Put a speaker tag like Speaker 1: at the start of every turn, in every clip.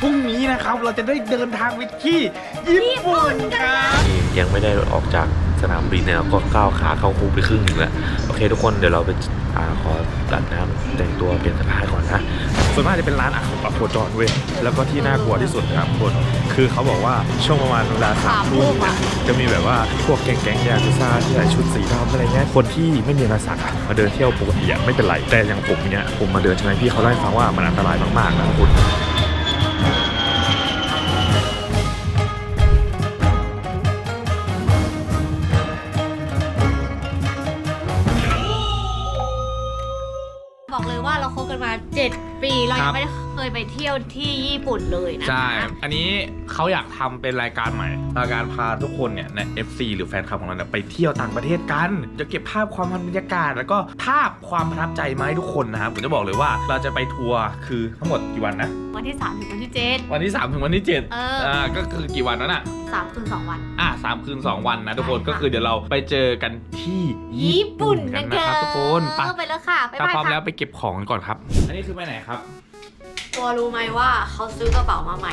Speaker 1: พรุ่งนี้นะครับ เราจะได้เดินทางไปที่ญี่ปุ่นครับ
Speaker 2: ยังไม่ได้ออกจากสนามบินเนี่ยก็ก้าวขาเข้าคุกไปครึ่งหนึ่งแล้วโอเคทุกคนเดี๋ยวเราไปอ่าขอตัดน้ำแต่งตัวเปลี่ยนเสื้อผ้าก่อนนะ
Speaker 1: ส่วนมากจะเป็นร้านอาหารปะโคจรเว้ยแล้วก็ที่น่ากลัวที่สุดนะครับคนคือเขาบอกว่าช่วงประมาณเวลาสามทุ่มเนี่ยจะมีแบบว่าพวกแก๊งแก๊งๆยากุซ่าที่ใส่ชุดสีดำอะไรเงี้ยคนที่ไม่มีอะไรสักอะมาเดินเที่ยวปกติอะไม่เป็นไรแต่อย่างผมเนี้ยผมมาเดินใช่ไหมพี่เขาเล่าให้ฟังว่ามันอันตรายมากๆนะคุณ
Speaker 3: บอกเลยว่าเราคบกันมา 7 ปีเรา
Speaker 1: ครั
Speaker 3: ยั
Speaker 1: บ
Speaker 3: ไม่ได้เคย ไปเที่ยวที่ญี่ปุ่นเลยนะคะ
Speaker 1: ใช่ อันนี้เขาอยากทำเป็นรายการใหม่ รายการพาทุกคนเนี่ยใน FC หรือแฟนคลับของเราเนี่ยไปเที่ยวต่างประเทศกัน จะเก็บภาพความบรรยากาศ แล้วก็ภาพความประทับใจมาให้ทุกคนนะครับผมจะบอกเลยว่าเราจะไปทัวร์คือทั้งหมดกี่วันนะ
Speaker 3: วันที่ 3 ถึงวันที่
Speaker 1: วันที่ 3 ถึงวันที่ 7
Speaker 3: เอออ่
Speaker 1: อ่าก็คือกี่วันนั้นอะ
Speaker 3: 7 3คืน2วัน
Speaker 1: อะสามคืน 2 วันนะทุกคน
Speaker 3: ใช่ค่ะ
Speaker 1: ก็คือเดี๋ยวเราไปเจอกันที่
Speaker 3: ญี่ปุ่น
Speaker 1: กั
Speaker 3: นะ
Speaker 1: น
Speaker 3: เธ
Speaker 1: นะ
Speaker 3: อ
Speaker 1: ครับทุกคนไป
Speaker 3: ไปแล้วค่ะ ไป
Speaker 1: ถ้า
Speaker 3: บ้าน
Speaker 1: พร้อมแล้ว
Speaker 3: ค่ะ
Speaker 1: ไปเก็บของกันก่อนครับ อันนี้คือไปไหนครับ
Speaker 3: ตัวรู้ไหมว่าเขาซื้อกระเป๋ามาใหม่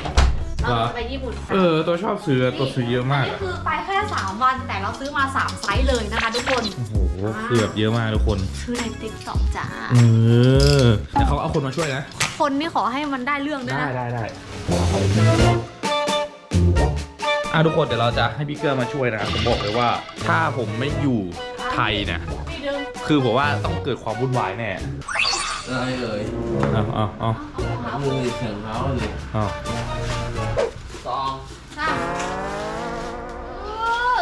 Speaker 3: เรา
Speaker 1: เหรอ
Speaker 3: จะไปญี่ปุ่น
Speaker 1: เออ ตัวชอบซื้อตัวซื้อเยอะมาก
Speaker 3: นี่
Speaker 1: อะ
Speaker 3: คือไปแค่ 3 วันแต่เราซื้อมา 3 ไซส์เลยนะคะทุกคน
Speaker 1: โอ้โหคือแบบเยอะมากทุกคน
Speaker 3: ชื่อในติ๊กต็อกจ้า
Speaker 1: เออแต่เขาเอาคนมาช่วยนะ
Speaker 3: คนนี่ขอให้มันได้เรื่องด้วย
Speaker 1: ได้
Speaker 3: นะ
Speaker 1: ได้ได้อะทุกคนเดี๋ยวเราจะให้พี่เกอร์มาช่วยนะครับผมบอกเลยว่าถ้าผมไม่อยู่ไทยเนี่ย
Speaker 3: พี่ดึง
Speaker 1: คือผมว่าต้องเกิดความวุ่นวายแน่
Speaker 4: อะไรเอ่ย
Speaker 1: เอาเอาเอา
Speaker 4: มือเสียงเท้าเลย
Speaker 1: เอา
Speaker 4: ซอง
Speaker 3: ค่ะเออ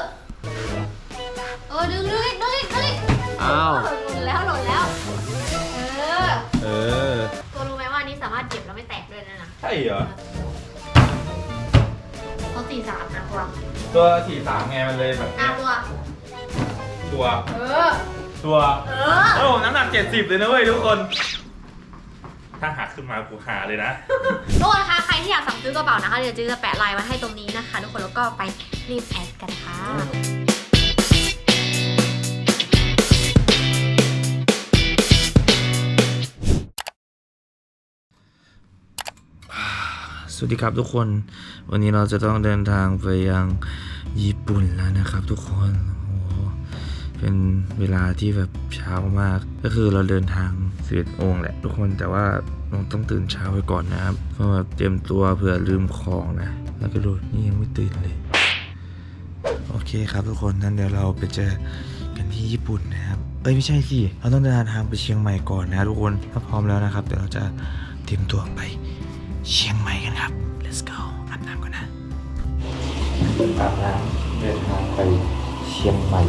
Speaker 3: เออดึงดึงอีกดึงอีกดึงอีก
Speaker 4: อ้าว
Speaker 3: หล่นแล้วหล่นแล้ว เออ
Speaker 1: เออ
Speaker 3: ตัวรู้ไหมว่าอันนี้สามารถเก็บแล้วไม่แตกด้วยนะนะ
Speaker 1: ใช่เหรอ
Speaker 3: เขาสี่สามนะตัว
Speaker 1: ตัวสี่สามไงมันเลยแบบ
Speaker 3: อะตัว
Speaker 1: ตัว
Speaker 3: เออ
Speaker 1: ตัว
Speaker 3: เออ
Speaker 1: โอ้น้ำหนักเจ็ดสิบเลยนะเว้ยทุกคน ถ้าหักขึ้นมากูหาเลยนะ
Speaker 3: ทุกคนคะใครที่อยากสั่งซื้อกระเป๋านะคะเดี๋ยวจือจะแปะไลน์ไว้ให้ตรงนี้นะคะ ทุกคนแล้วก็ไปรีบแอดกันค่ะ
Speaker 2: สวัสดีครับทุกคน วันนี้เราจะต้องเดินทางไปยังญี่ปุ่นแล้วนะครับทุกคนโอ้โห เป็นเวลาที่แบบเช้ามาก ก็คือเราเดินทางสิบโองแหละ ทุกคนแต่ว่าเราต้องตื่นเช้าไว้ก่อนนะครับเพื่อแบบเตรียมตัวเผื่อลืมของนะ แล้วก็ดูนี่ยังไม่ตื่นเลย โอเคครับทุกคนนั้นเดี๋ยวเราไปเจอกันที่ญี่ปุ่นนะครับ เอ้ยไม่ใช่สิเราต้องเดินทางไปเชียงใหม่ก่อนนะทุกคนถ้าพร้อมแล้วนะครับเดี๋ยวเราจะเตรียมตัวไปเชียงใหม่กันครับ let's go อาบน้ำก่อนนะอาบน้ำเดินทางไปเชียงใหม่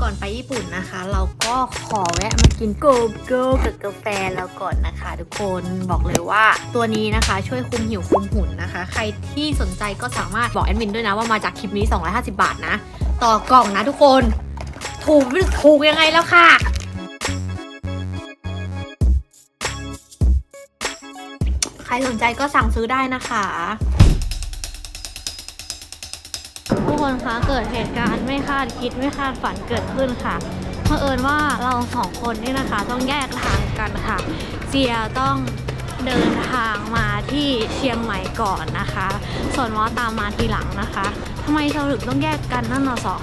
Speaker 3: ก่อนไปญี่ปุ่นนะคะ เราก็ขอแวะมากินโกโก้กับกาแฟแล้วก่อนนะคะ ทุกคนบอกเลยว่าตัวนี้นะคะช่วยคุมหิวคุมหุ่นนะคะ ใครที่สนใจก็สามารถบอกแอดมินด้วยนะว่ามาจากคลิปนี้ 250 บาทนะ ต่อกล่องนะทุกคน ถูกไม่ถูกยังไงแล้วค่ะใครสนใจก็สั่งซื้อได้นะคะ คนคะเกิดเหตุการณ์ไม่คาดคิดไม่คาดฝันเกิดขึ้นค่ะเผอิญว่าเราสองคนนี่นะคะต้องแยกทางกันค่ะเจียต้องเดินทางมาที่เชียงใหม่ก่อนนะคะ ส่วนมอตามมาทีหลังนะคะทำไมเราถึงต้องแยกกันนั่นน่ะสอง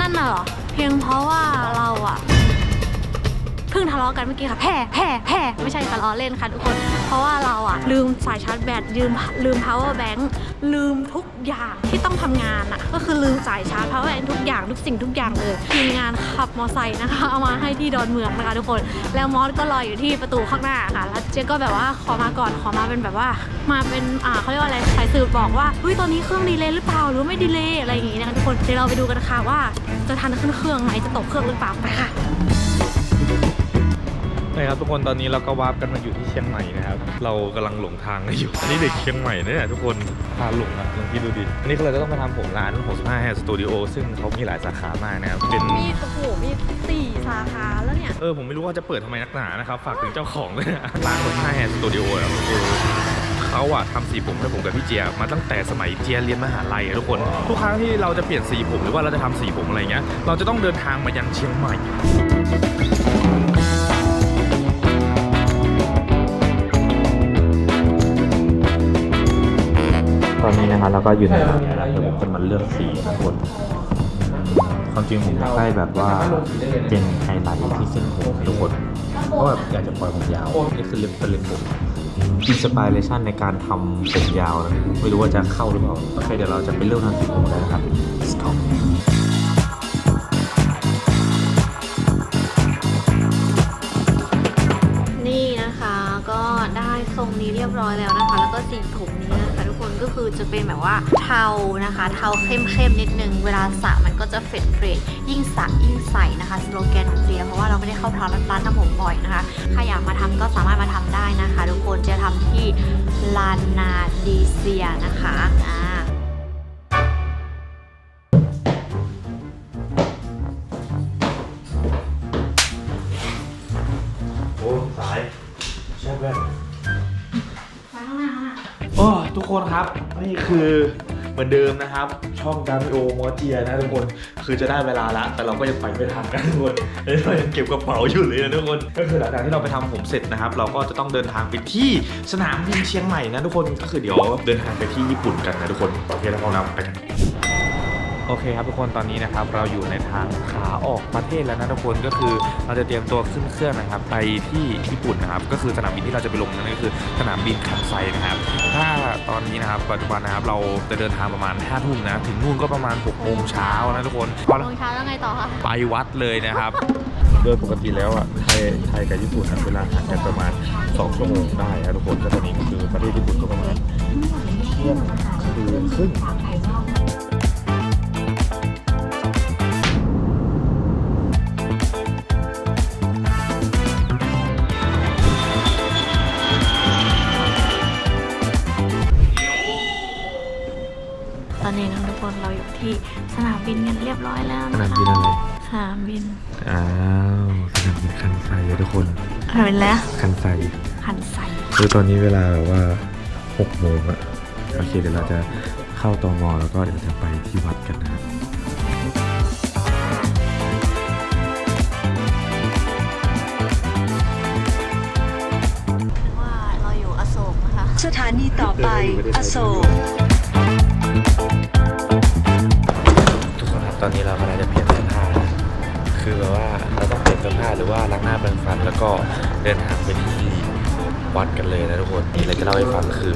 Speaker 3: นั่นน่ะเหรอเพียงเพราะว่าเราอะ เพิ่งทะเลาะกันเมื่อกี้ค่ะแพ่แพ่แพ่ไม่ใช่ทะเลาะเล่นค่ะทุกคน เพราะว่าเราอะลืมสายชาร์จแบตลืมลืม power bank ลืมทุกอย่างที่ต้องทำงานอะก็คือลืมสายชาร์จ power bank ทุกอย่างทุกสิ่งทุกอย่างเลยทีมงานขับมอไซค์นะคะเอามาให้ที่ดอนเมืองนะคะทุกคน แล้วมอสก็รออยู่ที่ประตูข้างหน้าค่ะแล้วเจ๊ก็แบบว่าขอมาก่อนขอมาเป็นแบบว่า มาเป็นอ่าเขาเรียกว่าอะไรสายสืบบอกว่าเฮ้ยตอนนี้เครื่องดีเลยหรือเปล่าหรือไม่ดีเลยอะไรอย่างงี้นะคะทุกคนเดี๋ยวเราไปดูกันค่ะว่าจะทันขึ้นเครื่องไหมจะตกเครื่องหรือเปล่าไปค่ะ
Speaker 1: นะครับทุกคนตอนนี้เราก็วาร์ปกันมาอยู่ที่เชียงใหม่นะครับ เรากำลังหลงทางกันอยู่อันนี้เด็กเชียงใหม่เนี่ยทุกคนพาหลงอะลองคิดดูดิอันนี้ก็เลยจะต้องมาทำผมร้าน65 Hair Studio ซึ่งเขามีหลายสาขามากนะครับเป็น
Speaker 3: มีโอ้โหมีสี่สาขาแล้วเนี่ย
Speaker 1: เออ ผมไม่รู้ว่าจะเปิดทำไมนักหนานะครับ ฝากถึงเจ้าของด้วยนะร้าน65 Hair Studio อะคือเขาอะทำสีผมให้ผมกับพี่เจียมาตั้งแต่สมัยเจียเรียนมหาลัยอะทุกคน ทุกครั้งที่เราจะเปลี่ยนสีผมหรือว่าเราจะทำสีผมอะไรเงี้ยเราจะต้องเดินทางมายังเชียงใหม่ อ
Speaker 2: นนี้นะครับแล้วก็อยู่ในร้านนะครับเดี๋ยวผมจะมาเลือกสีนะทุกคน ความจริงผมอยากได้แบบว่าเป็นไฮไลท์ที่เส้นผมทุกคนเพราะแบบอยากจะปล่อยผมยาวนี่คือเล็บเป็นเล็บผมอินสปิเรชันในการทำผมยาวนะไม่รู้ว่าจะเข้าหรือเปล่าโอเคเดี๋ยวเราจะไปเริ่มทำสีผมแล้วนะครับ
Speaker 3: เป็นแบบว่าเทานะคะ เทาเข้มๆนิดนึง เวลาสระมันก็จะเฟดเฟดยิ่งสระยิ่งใสนะคะสโลแกนของเจียเพราะว่าเราไม่ได้เข้าร้านร้านทำผมบ่อยนะคะใครอยากมาทำก็สามารถมาทำได้นะคะทุกคนจะทำที่ลานนาดีเซียนะคะอ่า
Speaker 1: โอ้สายใช่แว่น
Speaker 3: ไปข้างหน้าข้างหน้า
Speaker 1: โอ้ทุกคนครับ นี่คือเหมือนเดิมนะครับ ช่องดามิโอมอเจียนะทุกคนคือจะได้เวลาละ แต่เราก็ยังไปไม่ทันกันทุกคนเอ้ยเรายังเก็บกระเป๋าอยู่เลยนะทุกคน ก็คือหลังจากที่เราไปทำผมเสร็จนะครับ เราก็จะต้องเดินทางไปที่สนามบินเชียงใหม่นะทุกคนก็คือเดี๋ยวเดินทางไปที่ญี่ปุ่นกันนะทุกคนโอเคแล้วพร้อมแล้วไปกัน โอเคครับทุกคนตอนนี้นะครับเราอยู่ในทางขาออกประเทศแล้วนะทุกคนก็คือเราจะเตรียมตัวขึ้นเครื่องนะครับไปที่ญี่ปุ่นนะครับก็คือสนามบินที่เราจะไปลงนั่นก็คือสนามบินคันไซนะครับถ้าตอนนี้นะครับปัจจุบันนะครับเราจะเดินทางประมาณ5้าทุ่มนะถึงนู่นก็ประมาณ6กโมงเช้านะทุกคนพอ
Speaker 3: โมงเช้าแล้วไงต่อคะ
Speaker 1: ไปวัดเลยนะครับโดยปกติแล้วอะไทยไทยกับญี่ปุ่นอะเวลาห่างกันประมาณ 2 ชั่วโมงได้นะทุกคนก็ตอนนี้ก็คือประเทศญี่ปุ่นก็ประมาณเที่ยงคืนครึ่ง
Speaker 3: ที่สนามบินกันเรียบร้อยแล้ว
Speaker 1: สนา
Speaker 3: นะ
Speaker 1: มบินอะไร
Speaker 3: สนามบิน
Speaker 1: อ้าวสนามบินคันไซอะทุกคน
Speaker 3: สนามบินแล้ว
Speaker 1: คันไซ
Speaker 3: หันใส
Speaker 1: คือตอนนี้เวลาแบบว่า6โมงอะโอเคเดี๋ยวเราจะเข้าตอมอแล้วก็เดี๋ยวจะไปที่วัดกันนะครับ
Speaker 3: ว่าเราอยู่อโศกนะคะ
Speaker 5: สถานีต่อไป อโศก
Speaker 2: อนนี้เรากำลังจะเปลี่ยนเสื้อผ้าคือแบบว่าเราต้องเปลี่ยนเสื้อผ้าหรือว่าล้างหน้าแปรงฟันแล้วก็เดินทางไปที่วัดกันเลยนะทุกคนนี่เราจะเล่าให้ฟังคือ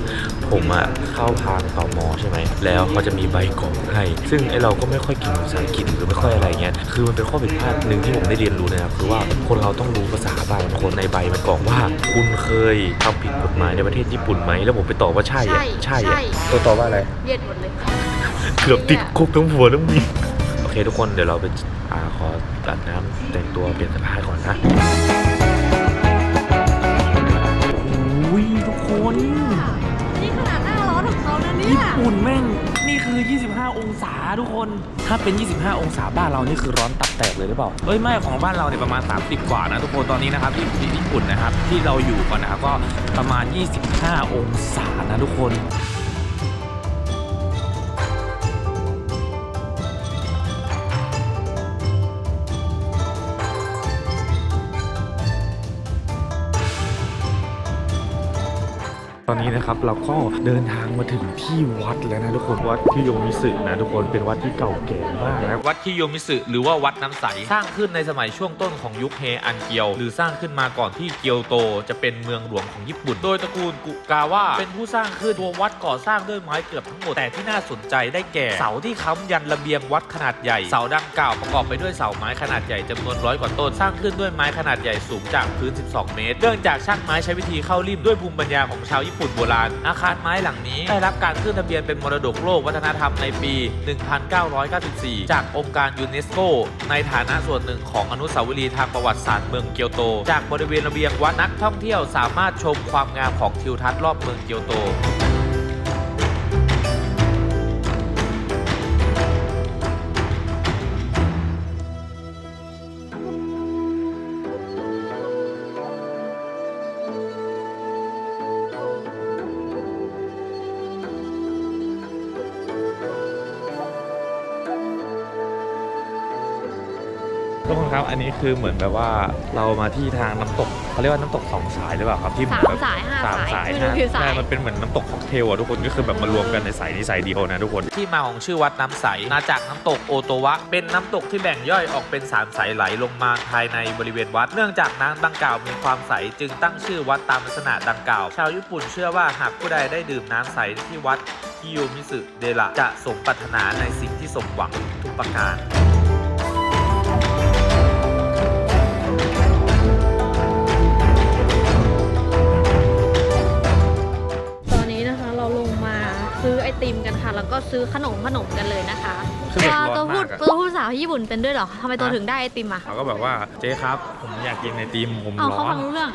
Speaker 2: ผมอะเข้าทางต่อมอใช่ไหมแล้วเขาจะมีใบกล่องให้ ซึ่งไอเราก็ไม่ค่อยเกินภาษาอังกฤษหรือไม่ค่อยอะไรเงี้ยคือมันเป็นข้อผิดพลาดหนึ่งที่ผมได้เรียนรู้นะครับคือว่าคนเราต้องรู้ภาษาบางคนในใบมันกล่องว่า คุณเคยทำผิดกฎหมายในประเทศญี่ปุ่นไหมแล้วผมไปตอบว่าใช่อะใช่อะตัวตอบว่าอะไร
Speaker 3: เย็ดหมดเลย
Speaker 2: เกือบติดคุกทั้งผัวทั้งมี เคทุกคนเดี๋ยวเราไปอ่าขอตัดน้ำแต่งตัวเปลี่ยนเสื้อผ้าก่อนนะอุ้ยทุกคน
Speaker 3: นี่ขนาดหน้าร้อนของเขานะเนี่ย
Speaker 2: ญี่ปุ่นแม่งนี่คือ 25 องศาทุกคน ถ้าเป็น 25 องศาบ้านเรานี่คือร้อนตับแตกเลยหรือเปล่าเอ้ยไม่ของบ้านเราเนี่ยประมาณ 30 กว่านะทุกคนตอนนี้นะครับที่ที่ญี่ปุ่นนะครับที่เราอยู่กันนะครับก็ประมาณ 25 องศานะทุกคน
Speaker 1: ตอนนี้นะครับเราก็เดินทางมาถึงที่วัดแล้วนะทุกคนวัดที่โยมิสึนะทุกคนเป็นวัดที่เก่าแก่มากนะ
Speaker 2: วัดคิโยมิสึหรือว่าวัดน้ำใสสร้างขึ้นในสมัยช่วงต้นของยุคเฮอันเกียว หรือสร้างขึ้นมาก่อนที่เกียวโต จะเป็นเมืองหลวงของญี่ปุ่น โดยตระกูลกุกาวะเป็นผู้สร้างขึ้นตัววัดก่อสร้างด้วยไม้เกือบทั้งหมดแต่ที่น่าสนใจได้แก่เสาที่ค้ำยันระเบียงวัดขนาดใหญ่เสาดังกล่าวประกอบไปด้วยเสาไม้ขนาดใหญ่จำนวนร้อยกว่าต้นสร้างขึ้นด้วยไม้ขนาดใหญ่สูงจากพื้น 12 เมตร เนื่องจากช่างไม้ใช้วิธีเข้าริมด้วยภูมิปัญญาของชาวญี่ปุ่นโบราณ อาคารไม้หลังนี้ ได้รับการขึ้นทะเบียนเป็นมรดกโลกวัฒนธรรมในปี 1994 จากองค์การยูเนสโก ในฐานะส่วนหนึ่งของอนุสาวรีย์ทางประวัติศาสตร์เมืองเกียวโต จากบริเวณระเบียงวัดนักท่องเที่ยวสามารถชมความงามของทิวทัศน์รอบเมืองเกียวโต
Speaker 1: อันนี้คือเหมือนแบบว่าเรามาที่ทางน้ำตกเขาเรียกว่าน้ำตกสองสายหรือเปล่าครับที่
Speaker 3: สาม
Speaker 1: แบบ
Speaker 3: สายห้า
Speaker 1: สาม
Speaker 3: สาย
Speaker 1: สาย
Speaker 3: ไม่รู้
Speaker 1: นะ
Speaker 3: กี่สาย
Speaker 1: ใช่มันเป็นเหมือนน้ำตกค็อกเทลอะทุกคนก็คือแบบมารวมกันในสายนี้สายเดียวนะทุกคน
Speaker 2: ที่มาของชื่อวัดน้ำใสมาจากน้ำตกโอโตวะ เป็นน้ำตกที่แบ่งย่อยออกเป็น3สายไหลลงมาภายในบริเวณวัด เนื่องจากน้ำดังกล่าวมีความใสจึงตั้งชื่อวัดตามลักษณะดังกล่าว ชาวญี่ปุ่นเชื่อว่าหากผู้ใดได้ดื่มน้ำใสที่วัดคิโยมิสึเดระจะสมปรารถนาในสิ่งที่สมหวังทุกประการ
Speaker 3: กันค่ะแล้วก็ซื้อขนมขนมกันเลยนะคะ
Speaker 1: คือแบบ
Speaker 3: ตัว
Speaker 1: ร้อน
Speaker 3: ตัวพูด
Speaker 1: มากอะ
Speaker 3: ตัวพูดภาษาญี่ปุ่นเป็นด้วยเหรอทำไมตัวถึงได้ไอติมอะ
Speaker 1: เขาก็แบบว่าเจ๊ครับ ผมอยากกินไอติมผม
Speaker 3: เอา
Speaker 1: ร้
Speaker 3: เขา
Speaker 1: อ
Speaker 3: ฟั
Speaker 1: น
Speaker 3: งรู้เรื่อง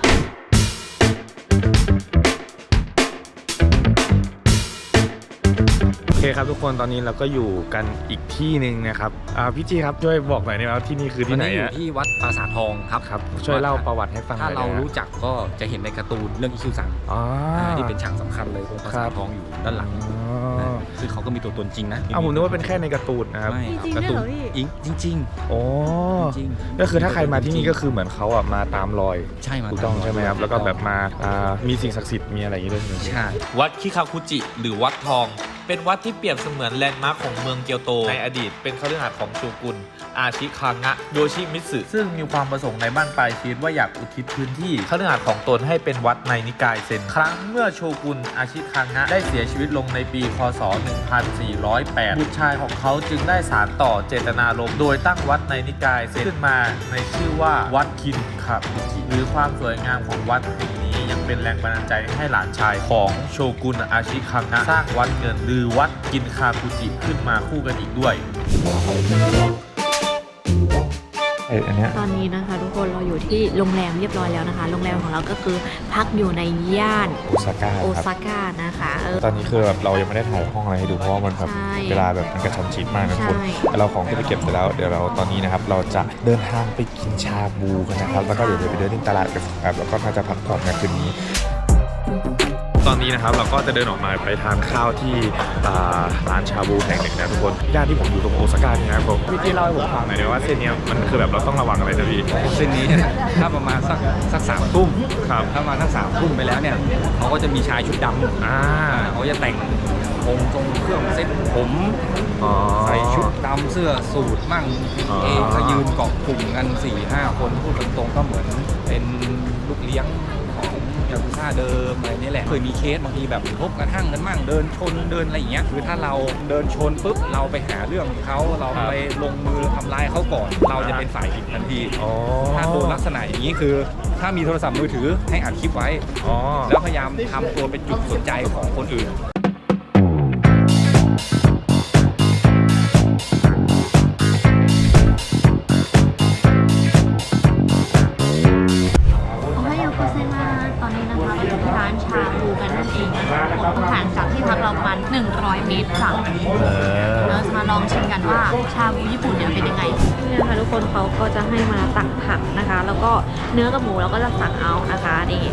Speaker 1: โอเคครับทุกคนตอนนี้เราก็อยู่กันอีกที่หนึ่งนะครับอ่าพี่จีครับช่วยบอกหน่อยได้ไหมว่าที่นี่คือ
Speaker 6: ตอ
Speaker 1: ที่
Speaker 6: น
Speaker 1: ไหน
Speaker 6: นี้อยู่
Speaker 1: อะ
Speaker 6: ที่วัดปราสาททองครับ
Speaker 1: ครับช่วยเล่าประวัติให้ฟังหน่
Speaker 6: ถ้า
Speaker 1: อย
Speaker 6: เรา
Speaker 1: ได้ไหม
Speaker 6: รู้จักก็จะเห็นในการ์ตูนเรื่องอิคิวซัง
Speaker 1: อ๋อ
Speaker 6: ที่เป็นฉากสำคัญเลยองค์ปราสา
Speaker 1: ครั
Speaker 6: ท
Speaker 1: บ
Speaker 6: ทองอยู่ด้านหลัง
Speaker 1: อ๋
Speaker 6: นะ
Speaker 1: อ
Speaker 6: ซึ่งเขาก็มีตัวตนจริงนะ
Speaker 1: เอาผมนึกว่าเป็นแค่ในการ์ตูนนะครับ
Speaker 6: ไม่ครับ
Speaker 3: จริงๆ
Speaker 6: การ์ตูน
Speaker 3: ด้วยเหรอพี่
Speaker 6: อิงจริง
Speaker 1: โอ้
Speaker 6: ๆจริง
Speaker 1: ก็คือถ้าใครมาที่นี่ก็คือเหมือนเขาอะมาตามรอย
Speaker 6: ใช่มา
Speaker 1: ถูกต้อง
Speaker 6: ตา
Speaker 1: ใช่ไหมครับ
Speaker 6: อย
Speaker 1: แล้วก็แบบมาอ่ามีสิ่งศักดิ์สิทธิ์มีอะไรอย่างนี้ด้วยใช่ไหม
Speaker 6: ใช่
Speaker 2: วัดคิคาคุจิหรือวัดทอง เป็นวัดที่เปรียบเสมือนแลนด์มาร์คของเมืองเกียวโต ในอดีตเป็นคฤหาสน์ของโชกุน อาชิคางะโยชิมิสึซึ่งมีความประสงค์ในบ้านปลายชีวิตว่าอยากอุทิศพื้นที่คฤหาสน์ของตนให้เป็นวัดในนิกายเซน ครั้งเมื่อโชกุนอาชิคางะได้เสียชีวิตลงในปีพศ1408 บุตรชายของเขาจึงได้สารต่อเจตนารมณ์โดยตั้งวัดในนิกายเซนขึ้นมาในชื่อว่าวัดคินคาคุจิหรือความสวยงามของวัดแห่งนี้ยังเป็นแรงบันดาลใจให้หลานชายของโชกุนอาชิคังะสร้างวัดเงินหรือวัดกินคาคุจิขึ้นมาคู่กันอีกด้วย
Speaker 1: ไออันเนี้ย
Speaker 3: ตอนนี้นะคะ ทุกคนเราอยู่ที่โรงแรมเรียบร้อยแล้วนะคะ โรงแรมของเราก็คือพักอยู่ในย่าน
Speaker 1: โอซาก้า
Speaker 3: โอ
Speaker 1: ครับ
Speaker 3: ซาก้านะคะเออ
Speaker 1: ตอนนี้คือแบบเรายังไม่ได้ถ่ายห้องอะไรให้ดูเพราะว่ามันแบบ
Speaker 3: ใช่
Speaker 1: เวลาแบบมันกระชั้นชิดมากนะทุกคน
Speaker 3: ใช่
Speaker 1: แต่เราของที่ไปเก็บเสร็จแล้วเดี๋ยวเราตอนนี้นะครับ เราจะเดินทางไปกินชาบูกันนะครับ แล้วก็เดี๋ยวไปเดินที่ตลาดกันครับแล้วก็น่าจะพักผ่อนกันคืนนี้ ตอนนี้นะครับเราก็จะเดินออกมาไปทานข้าวที่อ่าร้านชาบูแห่งหนึ่งนะทุกคนย่านที่ผมอยู่ตรงโอซาก้านี่นะครับผมพี่ที่เล่าให้ผมฟังหน่อยได้ว่าเส้นเนี้ยมันคือแบบเราต้องระวังอะไรนะพี่
Speaker 6: เส้นนี้เนี่ยถ้าประมาณสักสักสามทุ่ม
Speaker 1: ครับ
Speaker 6: ถ้ามาสักสามทุ่มไปแล้วเนี่ยเขาก็จะมีชายชุดดำ
Speaker 1: อ่า
Speaker 6: เขาจะแต่งองค์ทรงเครื่องเส้นผม
Speaker 1: อ๋อ
Speaker 6: ใส่ชุดดำเสื้อสูทมั่ง
Speaker 1: อ๋อ
Speaker 6: เองก็ยืนเกาะกลุ่มกัน4ี่ห้าคนพูดตรงๆก็เหมือนเป็น เดิมอะไรนี่แหละเคยมีเคสบางทีแบบทบกระทั่งกันมั่งเดินชนเดินอะไรอย่างเงี้ยคือถ้าเราเดินชนปุ๊บเราไปหาเรื่องเขาเราไปลงมือทำร้ายเขาก่อน เราจะเป็นฝ่ายผิดทันที
Speaker 1: อ๋อ
Speaker 6: ถ้าโดนลักษณะอย่างนี้คือ ถ้ามีโทรศัพท์มือถือให้อัดคลิปไว้
Speaker 1: อ๋อ
Speaker 6: แล้วพยายามทำตัวเป็นจุดสนใจของคนอื่น
Speaker 3: เนื้อกับหมูเราก็จะสั่งเอานะคะนี่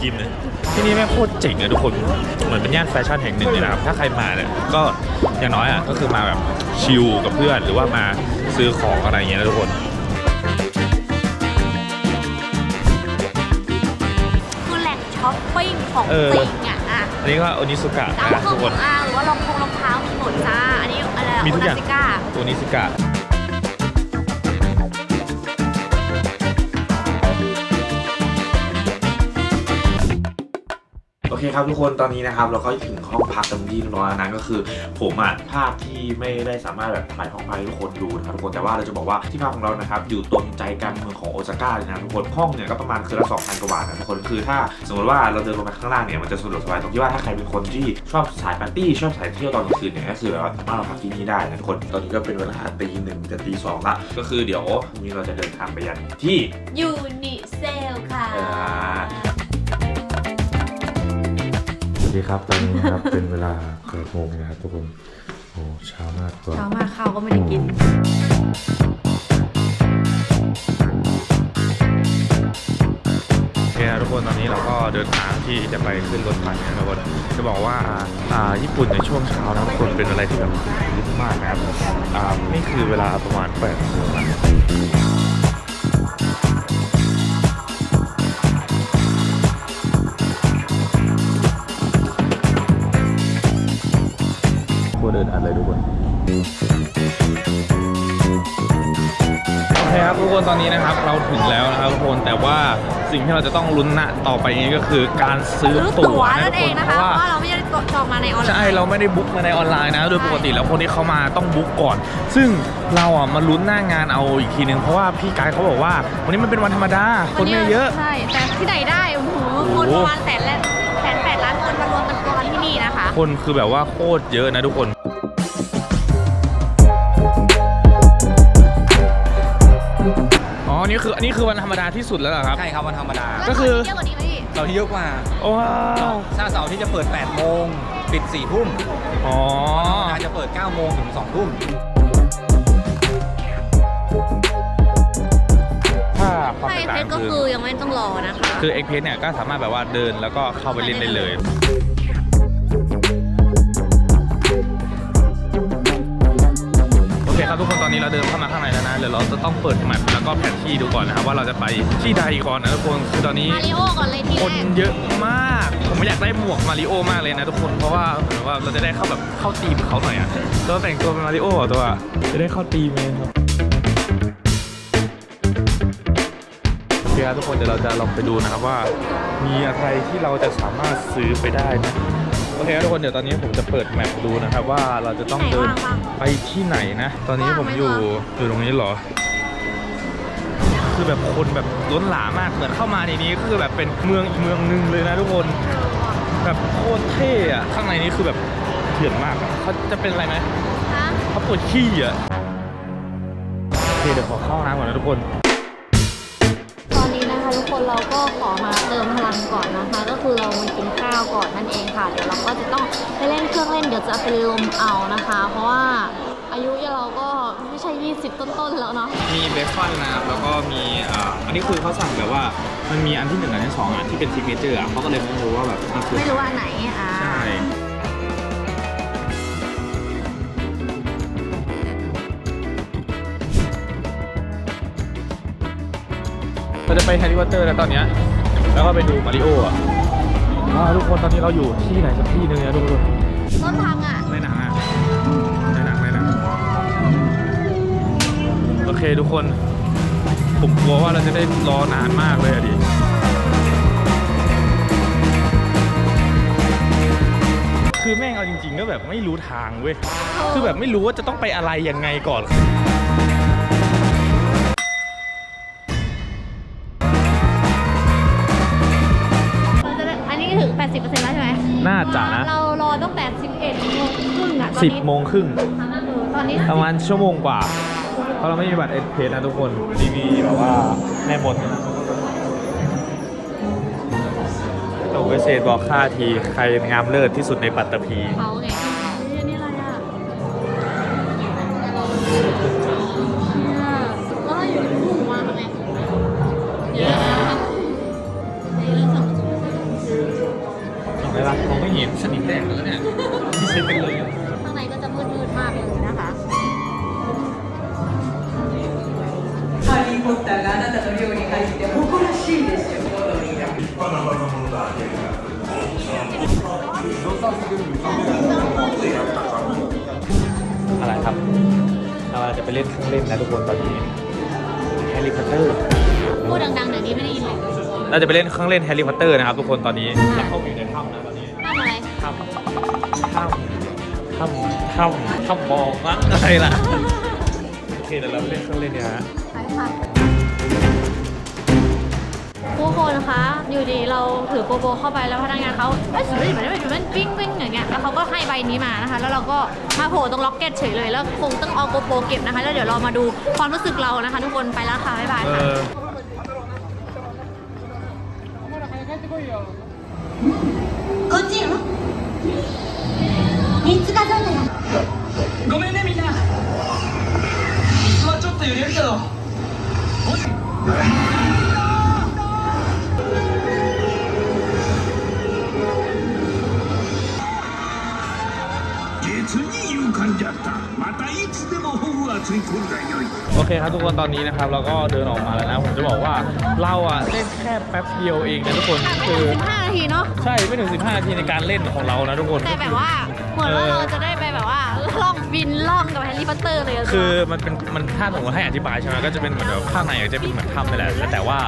Speaker 3: ข้า
Speaker 1: วเหนียวมากินเลยที่นี่แม่งโคตรเจ๋งเลยทุกคน เหมือนเป็นย่านแฟชั่นแห่งหนึ่งเลยนะครับ ถ้าใครมาเนี่ยก็อย่างน้อยอะก็คือมาแบบชิลกับเพื่อนหรือว่ามาซื้อของอะไรอย่างเงี้ยนะทุกคน
Speaker 3: คือแหล่งช้อปปิ้งของ
Speaker 1: เออ
Speaker 3: จริงอะอะ
Speaker 1: อันนี้ก็โอนิสุกะ
Speaker 3: ร้าน
Speaker 1: นะ
Speaker 3: เครื่อ
Speaker 1: ทุ
Speaker 3: ง
Speaker 1: กคน
Speaker 3: สำอางหรือว่ารองทงรองเท้ามีหมดจ้าอันนี้อะไร
Speaker 1: มีทุกอย่าง
Speaker 3: โอนาซิก้า
Speaker 1: โอนิสุกะ
Speaker 7: เคครับทุกคนตอนนี้นะครับเราก็ถึงห้องพักกันที่เรียบร้อยแล้วนะก็คือ ผมอะภาพที่ไม่ได้สามารถแบบถ่ายห้องพักให้ทุกคนดูนะครับทุกคนแต่ว่าเราจะบอกว่าที่พักของเรานะครับอยู่ตรงใจกลางเมืองของโอซาก้าเลยนะทุกคนห้องเนี่ยก็ประมาณคืนละ2,000กว่าบาทนะทุกคนคือถ้าสมมติว่าเราเดินลงไปข้างล่างเนี่ยมันจะสะดวกสบายตรงที่ว่าถ้าใครเป็นคนที่ชอบสายปาร์ตี้ชอบสายเที่ยวตอนกลางคืนเนี่ยก็คือแบบสามารถมาพักที่นี่ได้นะทุกคนตอนนี้ก็เป็นเวลาตีหนึ่งจะตีสองละก็คือเดี๋ยววันนี้เราจะเดินทางไปยังที่
Speaker 3: ยูนิเซลค่ะ
Speaker 7: ดีครับ ตอนนี้นะครับ เป็นเวลาเกิดโมงนะครับทุกคน โอ้เช้ามากกว่า
Speaker 3: เช้ามาข้าวก็ไม่ได้กิน
Speaker 7: โอเคนะทุกคนตอนนี้เราก็เดินทางที่จะไปขึ้นรถไฟนะทุกคนจะบอกว่าอ่าญี่ปุ่นในช่วงเช้านะทุกคนเป็นอะไรที่แบบลึกมากนะครับอ่านี่คือเวลาประมาณ8โมงนะ โคเดินอัดเลยทุกคน
Speaker 1: โอเคครับทุกคนตอนนี้นะครับเราถึงแล้วนะครับทุกคนแต่ว่าสิ่งที่เราจะต้องลุ้นนะต่อไปนี้ก็คือการซื้อ
Speaker 3: ซื้อ
Speaker 1: ตั๋
Speaker 3: ตั๋
Speaker 1: ว
Speaker 3: ว
Speaker 1: นะ
Speaker 3: นั่
Speaker 1: ทุ
Speaker 3: น
Speaker 1: ก
Speaker 3: เอ
Speaker 1: คน
Speaker 3: งนะ
Speaker 1: เพ
Speaker 3: คะ
Speaker 1: ราะ
Speaker 3: เพ
Speaker 1: ว่า
Speaker 3: ราะว่าเราไม่ได้จองมาในออนไลน์
Speaker 1: ใช่เราไม่ได้บุ๊กมาในออนไลน์นะโดยปกติแล้วคนที่เขามาต้องบุ๊กก่อน ซึ่งเราอะมาลุ้นหน้างานเอาอีกทีนึงเพราะว่าพี่ไกด์เขาบอกว่า วันนี้มันเป็นวันธรรมดาคนไม่เยอะ
Speaker 3: ใช่แต่ที่ไหนได้โอ้โหคนประมาณแสนและแสนแปดล้านคนมารวมกันตัวกันที่นี่นะคะ
Speaker 1: คนคือแบบว่าโคตรเยอะนะทุกคน อ๋อนี่คืออันนี้คือวันธรรมดาที่สุดแล้วเหรอครับ
Speaker 6: ใช่ครับวันธรรมดา
Speaker 1: ก็คือ
Speaker 3: เยอะกว่านี้ไหมพี่
Speaker 6: เราที่เยอะกว่า
Speaker 1: ว้าว
Speaker 6: ถ้าเสาร์ที่จะเปิด 8 โมง ปิด 4 ทุ่ม
Speaker 1: อ๋อ
Speaker 6: อาจจะเปิด 9 โมงถึง 2 ทุ่ม
Speaker 1: ถ้าความ
Speaker 3: ใช่
Speaker 1: แตก
Speaker 3: เพ
Speaker 1: ต่าง
Speaker 3: ชรก็
Speaker 1: คือ
Speaker 3: คือยังไม่ต้องรอนะคะ
Speaker 1: คือเอ็กเพสเนี่ยก็สามารถแบบว่าเดินแล้วก็เข้าไปเล่นได้เลยโอเค ครับทุกคนตอนนี้เราเดินเข้ามาข้างในแล้วนะเดี๋ยวเราจะต้องเปิดแมปแล้วก็แผนที่ดูก่อนนะครับว่าเราจะไปที่ใดก่อนนะทุกคนคือตอนนี้
Speaker 3: มาริโอก่อนเลยที
Speaker 1: คน
Speaker 3: แรก
Speaker 1: เยอะมาก ผมอยากได้หมวกมาริโอมากเลยนะทุกคนเพราะว่าเหมือนว่าเราจะได้เข้าแบบเข้าทีมเขาหน่อยอะตัวแต่งตัวเป็นมาริโออะตัวอะจะได้เข้าทีมเลยครับโอเคครับทุกคนเดี๋ยวเราจะลองไปดูนะครับว่า มีอะไรที่เราจะสามารถซื้อไปได้นะ โอเคครับทุกคนเดี๋ยวตอนนี้ผมจะเปิดแมปดูนะครับว่าเราจะต้องเดินไปที่ไหนนะ ตอนนี้ผมอยู่อยู่ตรงนี้เหรอ คือแบบคนแบบล้นหลามากเหมือนเข้ามาในนี้คือแบบเป็นเมืองอีกเมืองหนึงเลยนะทุกคนแบบโคตรเท่อะข้างในนี้คือแบบเถื่อนมากอะเขาจะเป็นอะไรไหม
Speaker 3: ฮะ
Speaker 1: เขาปวดขี้อะโอเคเดี๋ยวขอเข้าน้ำก่อนนะทุกคน
Speaker 3: ตอนนี้นะ คะทุกคนเราก็ขอมาเติมพลังก่อนนะคะ ก็คือเรามากินข้าวก่อนนั่นเองค่ะ เดี๋ยวเราก็จะต้องไปเล่นเครื่องเล่นเดี๋ยวจะเป็นลมเอานะคะ เพราะว่าอายุเราก็ไม่ใช่ 20 ต้นๆแล้วเนาะ
Speaker 1: มีเบคอนนะครับ แล้วก็มีอ่าอันนี้คือเขาสั่งแบบว่า มันมีอันที่หนึ่งกับอันที่สองอะที่เป็นซิกเนเจอร์อะเขาก็เลยไม่รู้ว่าแบบนี่คือ
Speaker 3: ไม่รู้ว่าอันไหนอ่า
Speaker 1: ใช่ จะไปแฮร์รี่พอตเตอร์แล้วตอนเนี้ยแล้วก็ไปดูมาริโออะว้าวทุกคนตอนนี้เราอยู่ที่ไหนสักที่หนึ่งนะทุกคน
Speaker 3: ต้นทางอะ
Speaker 1: ในหนังอะในหนังในหนังโอเคทุกคน ผมกลัวว่าเราจะได้รอนานมากเลยอะดิคือแม่งเอาจริง ๆ ก็แบบไม่รู้ทางเว้ยคือแบบไม่รู้ว่าจะต้องไปอะไรยังไงก่
Speaker 3: อน
Speaker 1: สิบ
Speaker 3: นี้
Speaker 1: โมงครึ่ง
Speaker 3: เออตอนนี้
Speaker 1: ประมาณชั่วโมงกว่า เพราะเราไม่มีบัตรเอสเพนะทุกคนทีวีแบบว่าแม่บนตกเกษตรบอกค่าทีใครงามเลิศที่สุดในปัตตภี
Speaker 3: เขาไง อะไรค
Speaker 1: รับ เราจะไปเล่นเครื่องเล่นนะทุกคนตอนนี้แฮร์รี่พอตเตอร์
Speaker 3: พูดดังๆเดี๋ยวนี้ไม่ได้ยินเลย
Speaker 1: เราจะไปเล่นเครื่องเล่นแฮร์รี่พอตเตอร์นะครับทุกคนตอนนี้เราเข้าอยู่ในถ้ำนะตอนนี้
Speaker 3: ทำอะไร
Speaker 1: ถ้ำถ้ำถ้ำถ้ำถ้ำมองมั้งอะไรล่ะ โอเคเดี๋ยวเราไปเล่นเครื่องเล่นเนี่ยฮะ
Speaker 3: ไปค่ะ ผู้คนคะ อยู่ดีเราถือโกโปรเข้าไปแล้วพนักงานเขาเอ้ยสวยเหมือนเป็นปิ้งปิ้งอย่างเงี้ย แล้วเขาก็ให้ใบนี้มานะคะ แล้วเราก็มาโผล่ตรงล็อกเก็ตเฉยเลย แล้วคงต้องเอาโกโปรเก็บนะคะ แล้วเดี๋ยวเรามาดูความรู้สึกเรานะคะ ทุกคน ไปแล้วค่ะ บ๊ายบาย
Speaker 1: เอ
Speaker 3: ค่ะ
Speaker 1: อ
Speaker 8: こっちよ三つ数えたよ
Speaker 9: ごめんねみんな椅子はちょっと揺れるけど 実に勇敢じゃったまたいつでもホグワーツに来るがよい
Speaker 1: โอเคครับทุกคนตอนนี้นะครับเราก็เดินออกมาแล้วนะผมจะบอกว่าเราอ่ะเล่นแค่แป๊บเดียวเองนะทุกคน
Speaker 3: ไม่
Speaker 1: คื
Speaker 3: ถึ
Speaker 1: อง
Speaker 3: 15 นาทีเนาะ
Speaker 1: ใช่ไม่ถึง 15 นาทีในการเล่นของเรานะทุกคน
Speaker 3: แต่แบบว่าเหมือนว่าเราจะได้ บินล่องกับแฮร์รี่พอตเตอร์เลยะ
Speaker 1: คือมันเป็นมันถ้าสมมติให้อธิบายใช่ไหมก็จะเป็นเหมือนแบบข้างในจะเป็นเหมือนถ้ำไปแหละแล้วแต่ว่า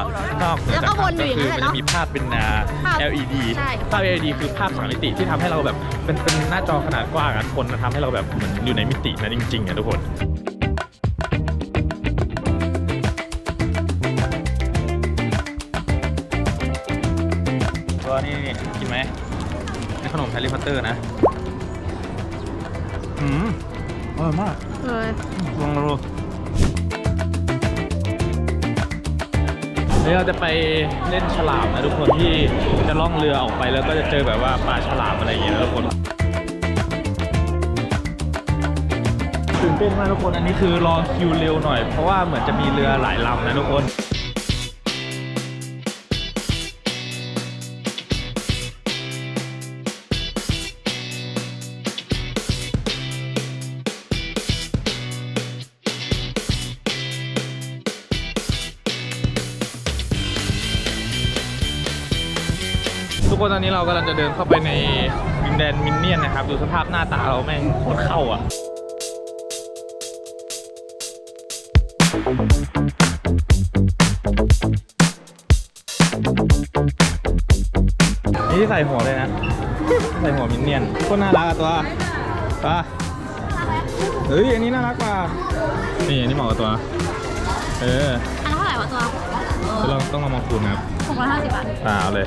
Speaker 1: นอกเหนือ
Speaker 3: แล้ว
Speaker 1: จาก
Speaker 3: ก็วน
Speaker 1: ถ้ำ
Speaker 3: อยู่
Speaker 1: ก็
Speaker 3: อย่าง
Speaker 1: คือ
Speaker 3: นั้นแหละ
Speaker 1: มันจะมีภาพเป็นอ่า
Speaker 3: ภาพ
Speaker 1: LED
Speaker 3: ใช่
Speaker 1: ภาพ LED คือภาพสามมิติที่ทำให้เราแบบเป็นเป็นหน้าจอขนาดกว้างอะคนทำให้เราแบบเหมือนอยู่ในมิตินั้นจริงๆอะทุกคนตัวนี้นี่กินไหมนี่ขนมแฮร์รี่พอตเตอร์นะ อร่อยมาก
Speaker 3: เออ
Speaker 1: ลองดูเดี๋ยวเราจะไปเล่นฉลามนะทุกคนที่จะล่องเรือออกไปแล้วก็จะเจอแบบว่าปลาฉลามอะไรอย่างเงี้ยนะทุกคนตื่นเต้นมากทุกคนอันนี้คือรอคิวเร็วหน่อยเพราะว่าเหมือนจะมีเรือหลายลำนะทุกคน ตอนนี้เรากำลังจะเดินเข้าไปในดินแดนมินเนี่ยนนะครับ ดูสภาพหน้าตาเราแม่งโคตรเข้าอะนี่ใส่หัวเลยนะ ใส่หัวมินเนี่ยนโคตรน่ารักอะตัวตัวเฮ้ย อันนี้น่ารักกว่า นี่ อันนี้เหมาะกับตัว เออ
Speaker 3: อันเท่าไหร่วะตัว
Speaker 1: เราต้องเอามาคูณนะค 250บา
Speaker 3: ท
Speaker 1: อ่าเอาเลย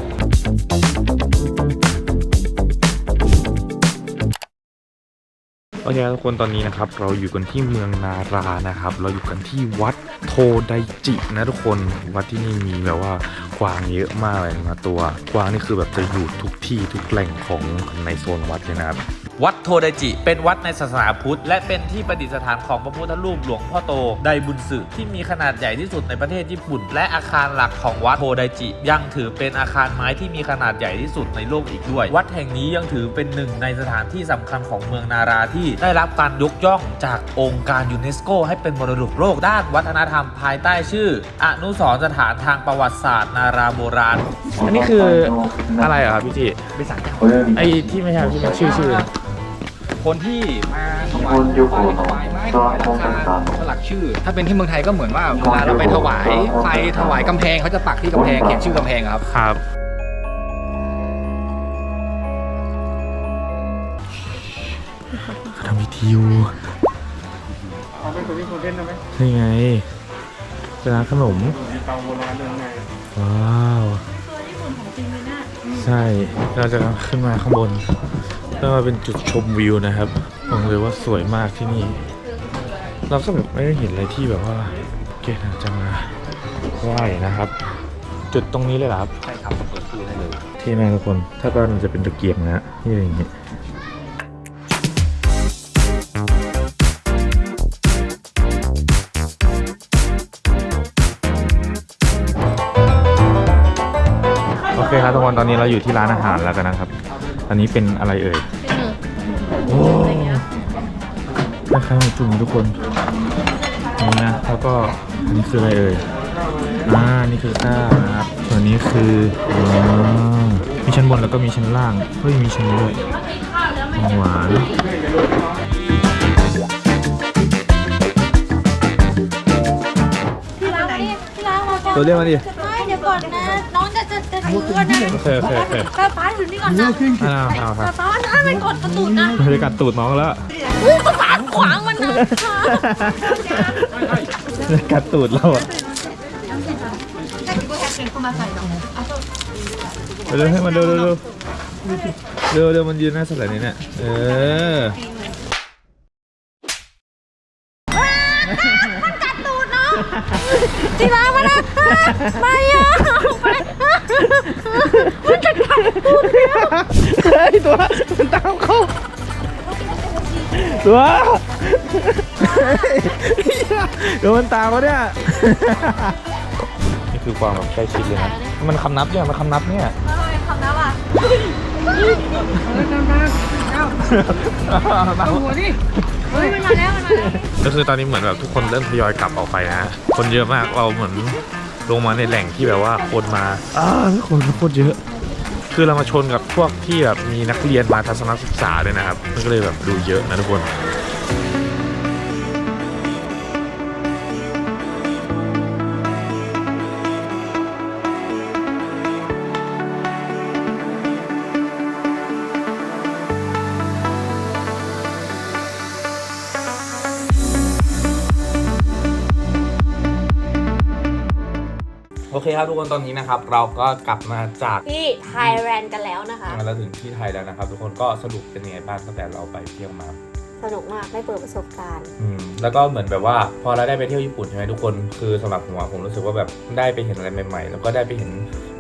Speaker 1: โอเคครับทุกคนตอนนี้นะครับ เราอยู่กันที่เมืองนารานะครับ เราอยู่กันที่วัดโทไดจินะทุกคนวัดที่นี่มีแบบว่ากวางเยอะมากเลยนะตัว กวางนี่คือแบบจะอยู่ทุกที่ทุกแหล่งของในโซนวัดเลยนะครับ
Speaker 2: วัดโทไดจิ เป็นวัดในศาสนาพุทธ และเป็นที่ประดิษฐานของพระพุทธรูปหลวงพ่อโตไดบุญสึที่มีขนาดใหญ่ที่สุดในประเทศญี่ปุ่น และอาคารหลักของวัดโทไดจิ ยังถือเป็นอาคารไม้ที่มีขนาดใหญ่ที่สุดในโลกอีกด้วย วัดแห่งนี้ยังถือเป็นหนึ่งในสถานที่สำคัญของเมืองนาราที่ได้รับการยกย่องจากองค์การยูเนสโกให้เป็นมรดกโลกด้านวัฒนธรรมภายใต้ชื่อ อนุสรณ์สถานทางประวัติศาสตร์นาราโบราณ
Speaker 1: อันนี้คืออะไรอะครับพี่จีเป็นสารเจ้าไอ้ที่ไม่ใช่ที่มันชื่อชื่อ
Speaker 6: คนที่มาถวายไฟถวายไม้ถวายหลังคาสลักชื่อ ถ้าเป็นที่เมืองไทยก็เหมือนว่าเวลาเราไปถวายไฟถวายกำแพงเขาจะปักที่กำแพงเขียนชื่อกำแพงครับ
Speaker 1: ครับเขาทำพิธีอยู่นี่ไงเป็นร้านขนมว้าว ใช่ เราจะขึ้นมาข้างบน เพื่อมาเป็นจุดชมวิวนะครับบอกเลยว่าสวยมากที่นี่ เราก็แบบไม่ได้เห็นอะไรที่แบบว่าเกณฑ์อาจจะมาไหว้นะครับ จุดตรงนี้เลยเหรอครับ
Speaker 6: ใช่ครับเปิดคือได้เลย
Speaker 1: ที่แม่ทุกคน ถ้าบ้านมันจะเป็นตะเกียงนะฮะนี่อย่างงี้โอเคครับทุกคนตอนนี้เราอยู่ที่ร้านอาหารแล้วกันนะครับ อันนี้เป็นอะไรเอ่ยโอ้คล้ายๆหมูจุ่มทุกคนนี่นะแล้วก็อันนี้คืออะไรเอ่ยอ่านี่คือข้าวนะครับส่วนนี้คืออ๋อมีชั้นบนแล้วก็มีชั้นล่างเฮ้ยมีชั้นนี้ด้วยของหวาน
Speaker 3: ที่ร้านที่ร้านเราจะ
Speaker 1: ตัวเรียกมาดิ
Speaker 3: ไม่เดี๋ยวก่อนนะ น้องจะถือก่อนะ
Speaker 1: โอเคโอเคโอเค
Speaker 3: ป้าป้าถือนี่ก่อนนะ
Speaker 1: อ้าวอ้าวครับ
Speaker 3: ป้าป้าไม่กดกระตุนนะ
Speaker 1: บรรยากาศตูดน้องแล้ว
Speaker 3: อู้ภาษาขวางมันนะ
Speaker 1: บรรยากาศตูดเราอะเร็วให้มันเร็วเร็วเร็วเร็วมันยืนหน้าสลัดนี้เนี่ยเออ ตัวมันตามเข้าตัวเดี๋ยวมันตามมาเนี่ยนี่คือความแบบใกล้ชิดเลยนะมันคำนับเนี่ยมันคำนับเนี่ย
Speaker 3: คำนับอะเฮ้ยมันมาแล้วมันมาแล้ว
Speaker 1: ก็คือตอนนี้เหมือนแบบทุกคนเริ่มทยอยกลับออกไปนะคนเยอะมากเราเหมือนลงมาในแหล่งที่แบบว่าคนมาอ้าวคนโคตรเยอะ คือเรามาชนกับพวกที่แบบมีนักเรียนมาทัศนศึกษาด้วยนะครับ มันก็เลยแบบดูเยอะนะทุกคน
Speaker 2: คครับทุกคนตอนนี้นะครับ เราก็กลับมาจาก
Speaker 3: ที่ไทยแลนด์กันแล้วนะคะ
Speaker 2: เราถึงที่ไทยแล้วนะครับ ทุกคนก็สรุปเป็นยังไงบ้างตั้งแต่เราไปเที่ยวมา
Speaker 3: สนุกมากได้เปิดประสบการณ์
Speaker 2: อืม แล้วก็เหมือนแบบว่าพอเราได้ไปเที่ยวญี่ปุ่นใช่ไหมทุกคนคือสำหรับผมอะผมรู้สึกว่าแบบได้ไปเห็นอะไรใหม่ๆ แล้วก็ได้ไปเห็น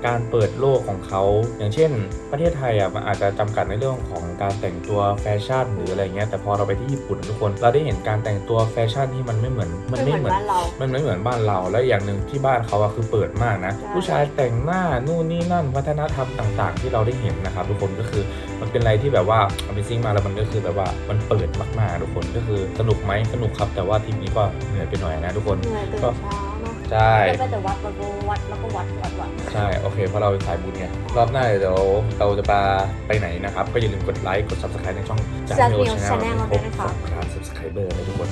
Speaker 2: การเปิดโลกของเขา อย่างเช่น ประเทศไทยอะมันอาจจะจำกัดในเรื่องของการแต่งตัวแฟชั่นหรืออะไรเงี้ยแต่พอเราไปที่ญี่ปุ่นทุกคนเราได้เห็นการแต่งตัวแฟชั่นที่มันไม่เหมือนมันไม่เหมือน
Speaker 3: ไม่เหมือนบ้านเรา
Speaker 2: มันไม่เหมือนบ้านเราและอย่างหนึ่งที่บ้านเขาอะคือเปิดมากนะ
Speaker 3: ใช่
Speaker 2: ผู้ชายแต่งหน้านู่นนี่นั่น วัฒนธรรมต่างๆ ที่เราได้เห็นนะครับทุกคนก็คือมันเป็นอะไรที่แบบว่า Amazing มากแล้วมันก็คือแบบว่ามันเปิดมากๆทุกคนก็คือสนุกไหมสนุกครับแต่ว่าทริปนี้ก็เหนื่อยไปหน่อยนะทุกคน
Speaker 3: เหนื่อยตื่น
Speaker 2: ก็
Speaker 3: เช้าเนาะ
Speaker 2: ใช่
Speaker 3: ได้ไปแต่วัดวัดวัดแล้วก็วัดวัดวัด
Speaker 2: ใช่ โอเค เพราะเราเป็นสายบุญไง รอบหน้าเดี๋ยวเราจะไปไปไหนนะครับ ก็อย่าลืมกดไลค์ กด subscribe ในช่อง
Speaker 3: Just
Speaker 2: Channel
Speaker 3: News Channel
Speaker 2: ให้ครบ
Speaker 3: ด้วยนะคะ
Speaker 2: สองล้าน subscriber เลยทุกคน